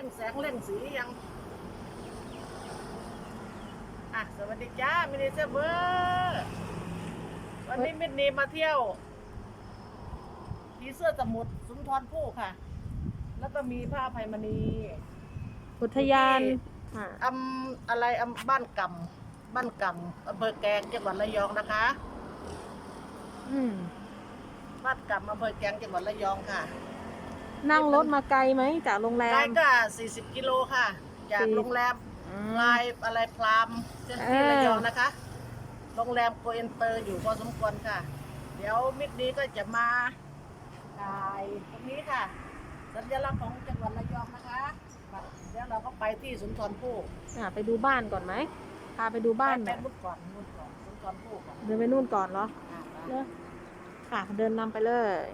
ร่งแสงเร่งสียังอะสวัสดีจ้ามินิเซอร์เบอร์วันนี้มิดนีมาเที่ยวผีเสื้อสมุทรสุนทรภู่ค่ะ แล้วก็มีผ้าไพมณีอุทยานอ่าอำอะไรอำบ้านกำบ้านกำอำเภอแกลงจังหวัดระยองนะคะ อืมบ้านกำอำเภอแกลงจังหวัดระยองค่ะ นั่งรถมาไกลไหมจากโรงแรไกลมก็40 กิโลค่ะ จากสี่โรงแรมอืมลายอะไรพรามที่เออระยองนะคะ โรงแรมโกเอนเตอร์อยู่พอสมควรค่ะ เดี๋ยวมิดนี้ก็จะมาถ่ายตรงนี้ค่ะ สัญลักษณ์ของจังหวัดระยองนะคะ เดี๋ยวเราก็ไปที่สุนทรภู่อ่าไปดูบ้านก่อนไหม พาไปดูบ้านไปหน่อยนู่นก่อนนู่นก่อนสุนทรภู่ก่อนเดินไปนู่นก่อนเหรออะไปเนอะอะเดินนำไปเลย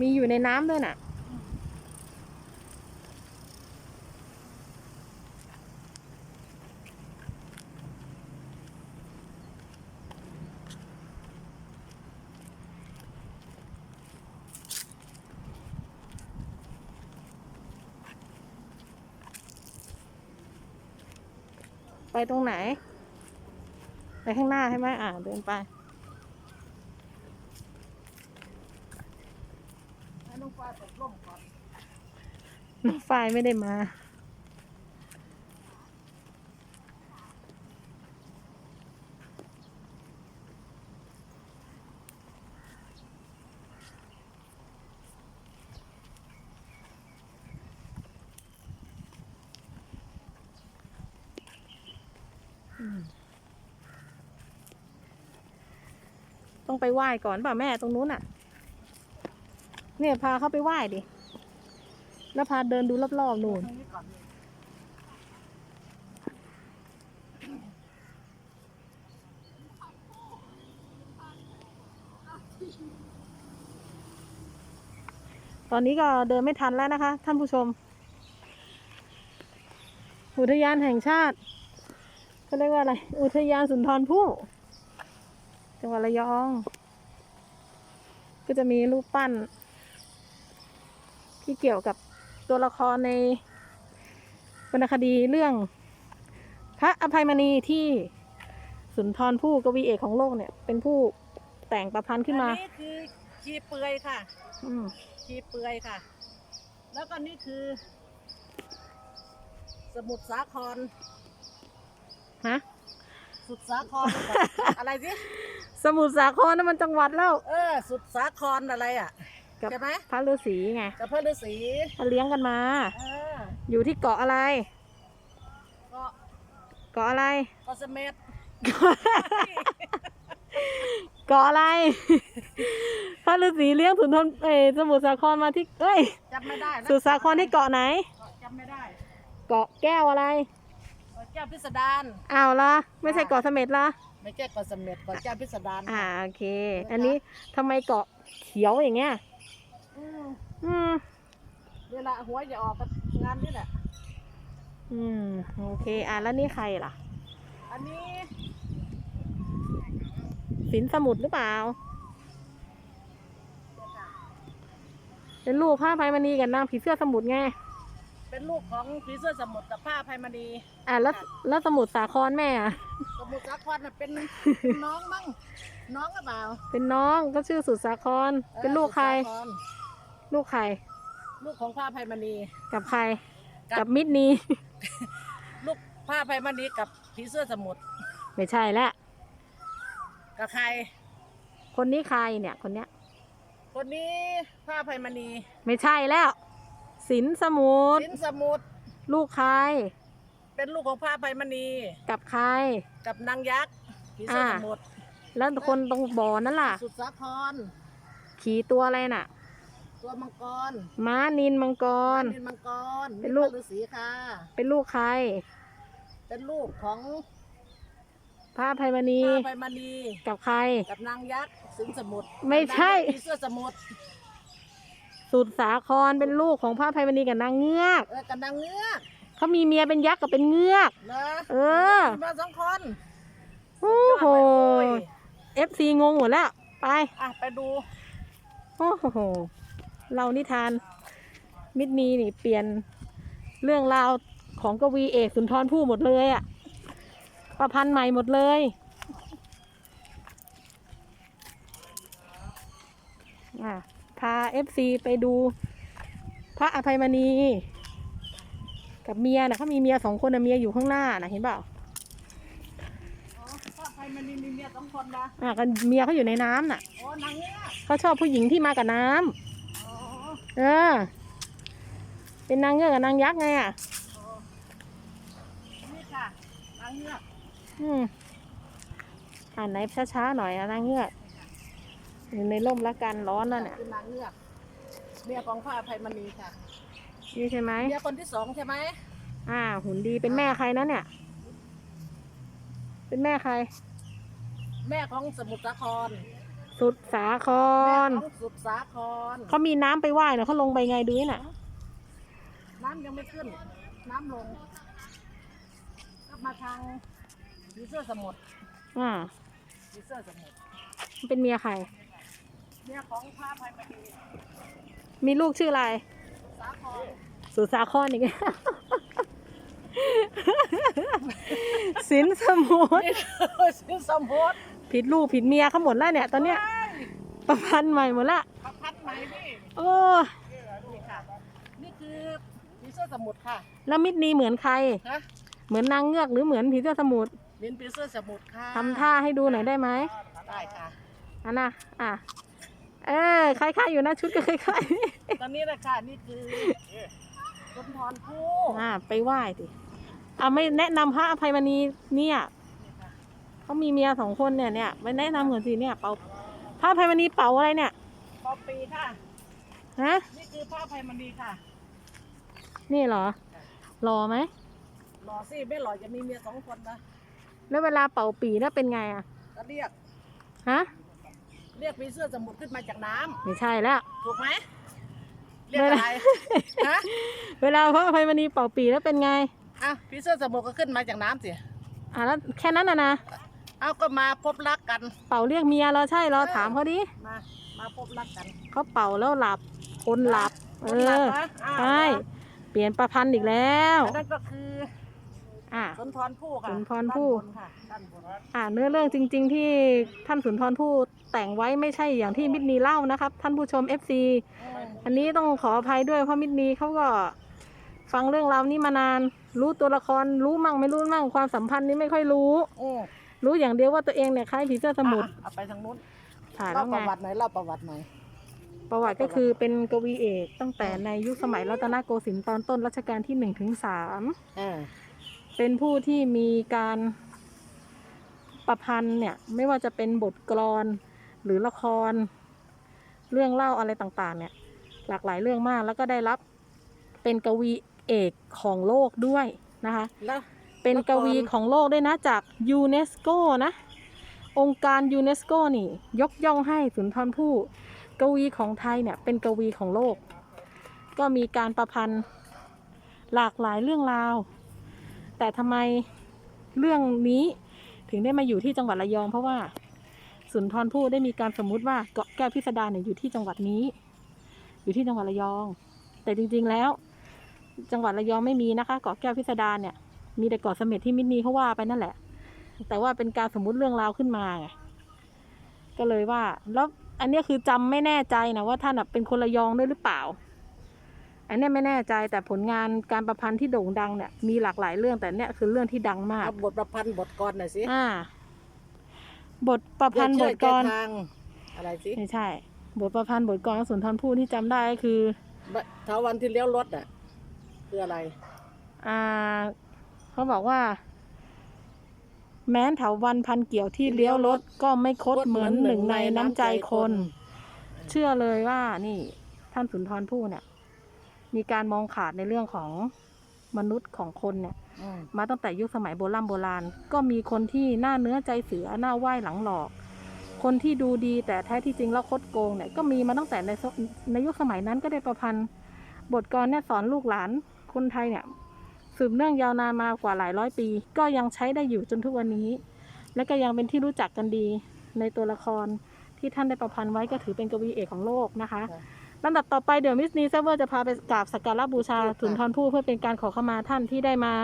มีอยู่ในน้ำด้วยน่ะ ไปตรงไหน ไปข้างหน้าใช่ไหมอ่าเดินไป ให้น้องฟ้าตกล่มก่อน น้อง ฝ้ายไม่ได้มา ต้องไปไหว้ก่อนเปล่าแม่ตรงนู้นอะ เนี่ยพาเขาไปไหว้ดิ แล้วพาเดินดูรอบๆนู่นตรงนี้ก่อนนี่ตอนนี้ก็เดินไม่ทันแล้วนะคะ ท่านผู้ชม อุทยานแห่งชาติเขาเรียกว่าอะไร อุทยานสุนทรภู่จังหวัดระยอง ก็จะมีรูปปั้น ที่เกี่ยวกับ ตัวละครในวรรณคดีเรื่อง พระอภัยมณีที่สุนทรภู่กวีเอกของโลกเนี่ย เป็นผู้แต่งประพันธ์ขึ้นมาอันนี้คือชีเปลือยค่ะอืมชีเปลือยค่ะ แล้วก็นี่คือ สมุทรสาคร ฮะ สุดสาคร อะไรสิ สมุทรสาครนั่นมันจังหวัดแล้ว เออ สุดสาครอะไรอะ กับใช่ไหมพระฤาษีไงกับพระฤาษีเขาเลี้ยงกันมา เอออยู่ที่เกาะอะไรก็เกาะอะไร ก็เสม็ดเกาะอะไร พระฤาษีเลี้ยงสุนทรเอยสมุทรสาครมาที่เอ้ยจำไม่ได้นะสุทรสาครที่เกาะไหนจำไม่ได้เกาะแก้วอะไรเกาะเจ้าพิสดารอ้าวละไม่ใช่เกาะเสม็ดละไม่ใช่เกาะเสม็ดเกาะเจ้าพิสดารอ่าโอเค อันนี้ทำไมเกาะเขียวอย่างเงี้ย อืมอืมเวลาหัวจะออกกับงานนี่แหละ อืม โอเค อะแล้วนี่ใครล่ะ อันนี้สินสมุทรหรือเปล่า เป็นลูกพระอภัยมณีกับนางผีเสื้อสมุทรไง เป็นลูกของผีเสื้อสมุทรกับผ้าไพมณี อะแล้วแล้วสมุทรสาครแม่อะ สมุทรสาครน่ะเป็นเป็นน้องมั้งน้องหรือเปล่าเป็นน้องก็ชื่อสุดสาคร เป็นลูกใคร สมุทสาค ลูกใคร ลูกของผ้าไพมณี กับใคร กับ กับมิตรนี ลูกผ้าไพมณีกับผีเสื้อสมุทรไม่ใช่แล้วกับใคร คนนี้ใครเนี่ย คนเนี้ย คนนี้ผ้าไพมณีไม่ใช่แล้วสินสมุทรสินสมุทรลูกใคร เป็นลูกของผ้าไพมณี กับใคร กับนางยักษ์ผีเสื้อสมุทรแล้วคนตรงบ่อนั่นล่ะสุดสาครขี่ตัวอะไรน่ะ ตตัวมังกรม้านินมังกรนินมังกรเป็นลูกพระฤาษีค่ะ เป็นลูกใคร เป็นลูกของพระอภัยมณี พระไพมณีกับใคร กับนางยักษ์สิงห์สมุทรไม่ใช่ นางยักษ์ผีเสื้อสมุทรสุดสาครเป็นลูกของพระอภัยมณีกับนางเงือก เออกับนางเงือกเขามีเมียเป็นยักษ์กับเป็นเงือก นะเออ มีมาสองคนโอ้โหยเอฟซีงงหมดแล้ว ไป อะไปดู โอ้โห เรานิทาน มิตรนีนี่เปลี่ยนเรื่องราวของกวีเอกสุนทรภู่หมดเลยอะประพันธ์ใหม่หมดเลย อะ พาเอฟซีไปดู พระอภัยมณี กับเมียนะเขามีเมียสองคนนะเมียอยู่ข้างหน้านะเห็นเปล่าอ๋อพระไพมณีมีเมียสองคนนะอะกันเมียเขาอยู่ในน้ำน่ะ โอ้นางเงือกเขาชอบผู้หญิงที่มากับน้ำอ๋อ เออ เป็นนางเงือกกับนางยักษ์ไงอะอ๋อนี่ค่ะนางเงือกอืมอ่านไหนช้าๆหน่อยอะนางเงือกอยู่ในร่มละกันร้อนแล้วเนี่ยคือนางเงือกเมียของพระอภัยมณีค่ะนี่ใช่ไหมเมียคนที่สองใช่ไหมอ่า หุ่นดีเป็นแม่ใครนะเนี่ย เป็นแม่ใคร แม่ของสมุทรสาคร สุดสาคแม่รของสุดสาคร เขามีน้ำไปว่ายเนาะเขาลงไปไงดูนี่น่ะ น้ำยังไม่ขึ้น น้ำลงก็มาทางผีเสื้อสมุทรอ่า ผีเสื้อสมุทรเป็นเมียใครเมียของพระอภัยมณีมีลูกชื่ออะไร สาครสุดสาครอีกแล้วสินสมุทรนี่คือสินสมุทร ผิดลูกผิดเมียเขาหมดแล้วเนี่ย ตอนเนี้ยว้ายประพันธ์ใหม่หมดละประพัดไหมพี่โอ้นี่ค่ะ นี่คือผีเสื้อสมุทรค่ะแล้วมิตรนีเหมือนใครฮะเหมือนนางเงือกหรือเหมือนผีเสื้อสมุทรเป็นผีเสื้อสมุทรค่ะทำท่าให้ดูหน่อยได้ไหมได้ค่ะอันน่ะอะเออคล้ายๆอยู่นะชุดก็คล้ายตอนนี้นะคะนี่คือสุนทรภู่ๆอะไปไหว้ดิอะไม่แนะนำพระอภัยมณีเนี่ย เขามีเมียสองคนเนี่ยเนี่ยไม่แนะนำเหมือนสิเนี่ยเป่าพระอภัยมณีเป่าอะไรเนี่ยปอปีค่ะ ฮะ นี่คือพระอภัยมณีค่ะ นี่เหรอรอไหมหล่อสิไม่หล่อจะมีเมียสองคนนะแล้วเวลาเป่าปีแล้วเป็นไงอะก็เรียก ฮะเรียกผีเสื้อสมุทรขึ้นมาจากน้ำไม่ใช่แล้ว ถูกไหมเรียกอะไรฮะเวลาพระอภัยมณีเป่าปีแล้วเป็นไงอะผีเสื้อสมุทรก็ขึ้นมาจากน้ำสิอะแล้วแค่นั้นน่ะนะ เอาก็มาพบรักกัน เป่าเรียกเมียเราใช่เราถามเขาดิมา มาพบรักกันเขาเป่าแล้วหลับ คนหลับ เอคนหลับอนะอ้าวใช่เปลี่ยนประพันธ์อีกแล้ว อันนั่นก็คืออะ สุนทรภู่ค่ะสุนทรภู่ ด้านบนค่ะด้านบนอ่าเนื้อเรื่องจริง ๆ ที่ท่านสุนทรภู่แต่งไว้ไม่ใช่อย่างที่มิตรนีเล่านะครับ ท่านผู้ชม FC อืมอันนี้ต้องขออภัยด้วยเพราะมิตรนีเขาก็ฟังเรื่องราวนี้มานาน รู้ตัวละครรู้มั่งไม่รู้มั่งความสัมพันธ์นี้ไม่ค่อยรู้อืม รู้อย่างเดียวว่าตัวเองเนี่ยคล้ายผีเสื้อสมุทรอะเอาไปทางนู้นถ่ายแล้เล่าวปไงระวัติหน่อยเล่าประวัติหน่อย ประวัติก็คือเป็นกวีเอก ตั้งแต่ในยุคสมัยรัตนโกสินทร์ตอนต้นรัชกาลที่หนึ่งถึงสามอ่าเป็นผู้ที่มีการประพันธ์เนี่ยไม่ว่าจะเป็นบทกลอนหรือละคร เรื่องเล่าอะไรต่างๆ เนี่ย หลากหลายเรื่องมากแล้วก็ได้รับเป็นกวีเอกของโลกด้วยนะคะ แล้ว เป็นกวีของโลกด้วยนะจากยูเนสโกนะ องค์การยูเนสโกนี่ ยกย่องให้สุนทรภู่กวีของไทยเนี่ยเป็นกวีของโลก ก็มีการประพันธ์หลากหลายเรื่องราว แต่ทำไมเรื่องนี้ถึงได้มาอยู่ที่จังหวัดระยอง เพราะว่าสุนทรภู่ได้มีการสมมุติว่าเกาะแก้วพิสดารเนี่ยอยู่ที่จังหวัดนี้ อยู่ที่จังหวัดระยอง แต่จริงๆแล้ว จังหวัดระยองไม่มีนะคะ เกาะแก้วพิสดารเนี่ย มีแต่เกาะเสม็ดที่มิตรนีเขาว่าไปนั่นแหละ แต่ว่าเป็นการสมมุติเรื่องราวขึ้นมาไงก็เลยว่า แล้วอันเนี้ยคือจำไม่แน่ใจนะว่าท่านอะเป็นคนระยองด้วยหรือเปล่า อันเนี้ยไม่แน่ใจแต่ผลงานการประพันธ์ที่โด่งดังเนี่ยมีหลากหลายเรื่องแต่เนี้ยคือเรื่องที่ดังมากเอาบทประพันธ์บทกรหน่อยสิอ่า บทประพันธ์บทกรอย่าเชื่อแทางอะไรสิไม่ใช่ บทประพันธ์บทกรของสุนทรภู่ที่จำได้ก็คือเท้าวันที่เลี้ยวรถอะ คืออะไร อ่า เขาบอกว่า แม้นเถาวันพันเกี่ยวที่เลี้ยวรถก็ไม่คดเหมือนหนึ่งในน้ำใจคน เชื่อเลยว่านี่ท่านสุนทรภู่เนี่ย มีการมองขาดในเรื่องของมนุษย์ของคนเนี่ย มาตั้งแต่ยุคสมัยโบราณโบราณ ก็มีคนที่หน้าเนื้อใจเสือหน้าไหว้หลังหลอก คนที่ดูดีแต่แท้ที่จริงแล้วคดโกงเนี่ยก็มีมาตั้งแต่ในในยุคสมัยนั้นก็ได้ประพันธ์บทกลเนี่ยสอนลูกหลานคนไทยเนี่ย สืบเนื่องยาวนานมากว่าหลายร้อยปี ก็ยังใช้ได้อยู่จนทุกวันนี้ และก็ยังเป็นที่รู้จักกันดีในตัวละครที่ท่านได้ประพันธ์ไว้ก็ถือเป็นกวีเอกของโลกนะคะลำดับต่อไปเดี๋ยวมิสนีเซเวอร์จะพาไปกราบสักการะบูชาสุนทรภู่เพื่อเป็นการขอขมาท่านที่ได้มา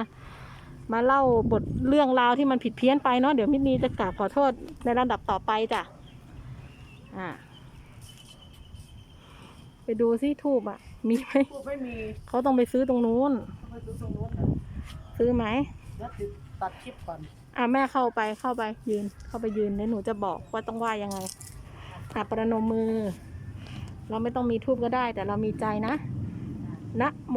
มาเล่าบทเรื่องราวที่มันผิดเพี้ยนไปเนาะเดี๋ยวมิสนีจะกราบขอโทษในลำดับต่อไปจ้ะอ่าไปดูซิทูบอะ มีไหมพูดไม่มีเขาต้องไปซื้อตรงนู้น ไปดูตรงนู้นนะซื้อไหมแล้วติดตัดคลิปก่อนอะแม่เข้าไปเข้าไปยืน เข้าไปยืนแล้วหนูจะบอกว่าต้องว่ายังไงอะประนมมือ เราไม่ต้องมีทูบก็ได้ แต่เรามีใจนะนะโม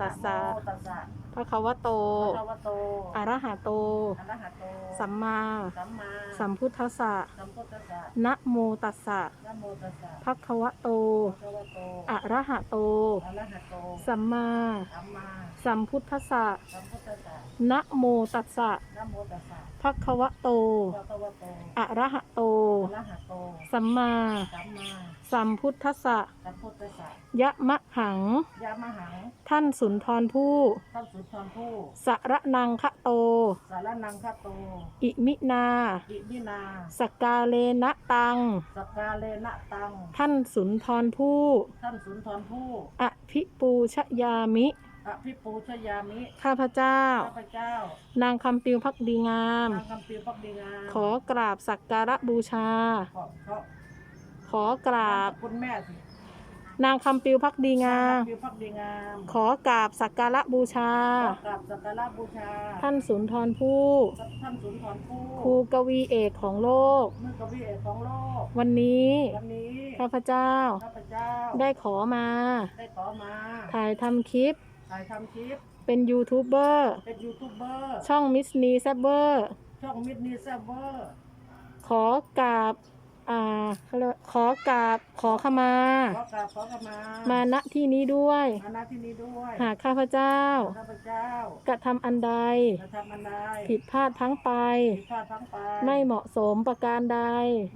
ตัสสะนะโมตัสสะ พระคะวะโตพระวะโตอะระหะโตอะระหะโต สัมมาสัมมาสัมพุทธัสสะสัมพุทธัสสะนะโมตัสสะนะโมตัสสะพระคะวะโตพระวะโตอะระหะโตอะระหะโต สัมมาสัมมาสัมพุทธัสสะสัมพุทธัสสะนะโมตัสสะนะ โมตัสสะพระคะวะโตพระวะโตอะระหะโต อะระหะโตสัมมาสัมมาสัมพุทธัสสะสัมพุทธัสสะยะมะหัง ยามหังท่านสุนทรภู่ท่านสุนทรภู่สระนังคะโต สารนังคโตอิมินา อิมินา สกกาเลนะตัง สกกาเลนะตัง ท่านสุนทรภู่ท่านสุนทรภู่อภิปูชยามิ อภิปูชยามิข้าพเจ้า ข้าพเจ้า นางคำปิวพักดีงาม นางคำปีพักดีงามขอกราบสักการะบูชา ขอขอขอกราบคุณแม่สินางคำปิวพักดีงามนคำปีพักดีงามขอกราบสักการะบูชา ขอกราบสักการะบูชา ท่านสุนทรภู่ท่านสุนทรภู่ครูกวีเอกของโลกมือกวีเอกของโลก วันนี้วันนี้ข้าพเจ้า ข้าพเจ้า ได้ขอมา ได้ขอมา ถ่ายทำคลิป ถ่ายทำคลิป เป็นยูทูบเบอร์เป็นยูทูบเบอร์ ช่องมิสนีแซบเบอร์ ช่องมิดนีแซบเวอร์ ขอกราบ อ่าเขาเรียกว่าขอกราบขอขมา ขอกราบขอขมา มาณที่นี้ด้วยมาณที่นี้ด้วยหากข้าพเจ้า ข้าพเจ้ากระทำอันใดจะทำอันใดผิดพลาดพลั้งไป ผิดพลาดทั้งไปไม่เหมาะสมประการใด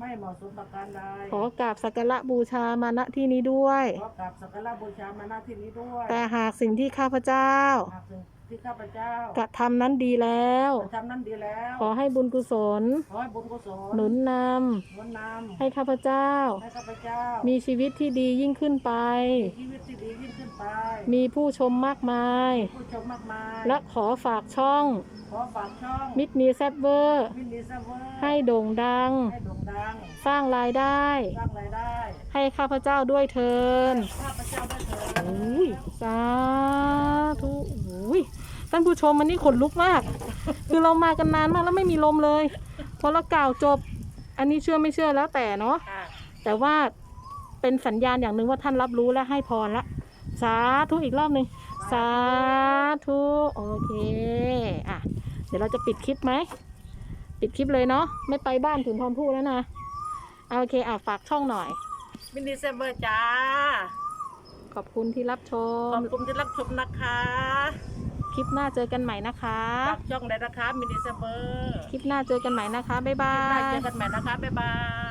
ไม่เหมาะสมประการใดขอกราบสักการะบูชามาณที่นี้ด้วย ขอกราบสักการะบูชามาณที่นี้ด้วยแต่หากสิ่งที่ข้าพเจ้า หากสิ่ง ที่ข้าพเจ้ากระทำนั้นดีแล้วจะทำนั้นดีแล้วขอให้บุญกุศล ขอให้บุญกุศลหนุนนหนุนนำให้ข้าพเจ้าำให้ข้าพเจ้ามีชีวิตที่ดียิ่งขึ้นไป ชีวิตที่ดียิ่งขึ้นไปมีผู้ชมมากมาย ผู้ชมมากมายและขอฝากช่องขอฝากช่องมิดนีแซบเวอร์มิดนีแซบเวอร์ให้โด่งดัง ให้โด่งดังสร้างรายได้ สร้างรายได้ให้ข้าพเจ้าด้วยเทินข้าพเจ้าได้เถิด อุ้ยสาธุอุ้ย ท่านผู้ชมมันนี่ขนลุกมาก คือเรามากันนานมากแล้วไม่มีลมเลย พอเรากล่าวจบ อันนี้เชื่อไม่เชื่อแล้วแต่เนาะ ค่ะแต่ว่าเป็นสัญญาณอย่างหนึ่งว่าท่านรับรู้และให้พรละ สาธุอีกรอบหนึ่งสาธุโอเคอะเดี๋ยวเราจะปิดคลิปไหม ปิดคลิปเลยเนาะไม่ไปบ้านถึงทอนพูดแล้วนะเอาโอเคอะฝากช่องหน่อย มิดนีแซบเวอร์จ้าขอบคุณที่รับชขม อบคุณที่รับชมนะคะค ลิปหน้าเจอกันใหม่นะคะ ฝากช่องเลยนะคะมิดนีแซบเวอร์คลิปหน้าเจอกันใหม่นะคะ บ๊ายบาคลิปหน้าเจยอกันใหม่นะคะ บ๊ายบาย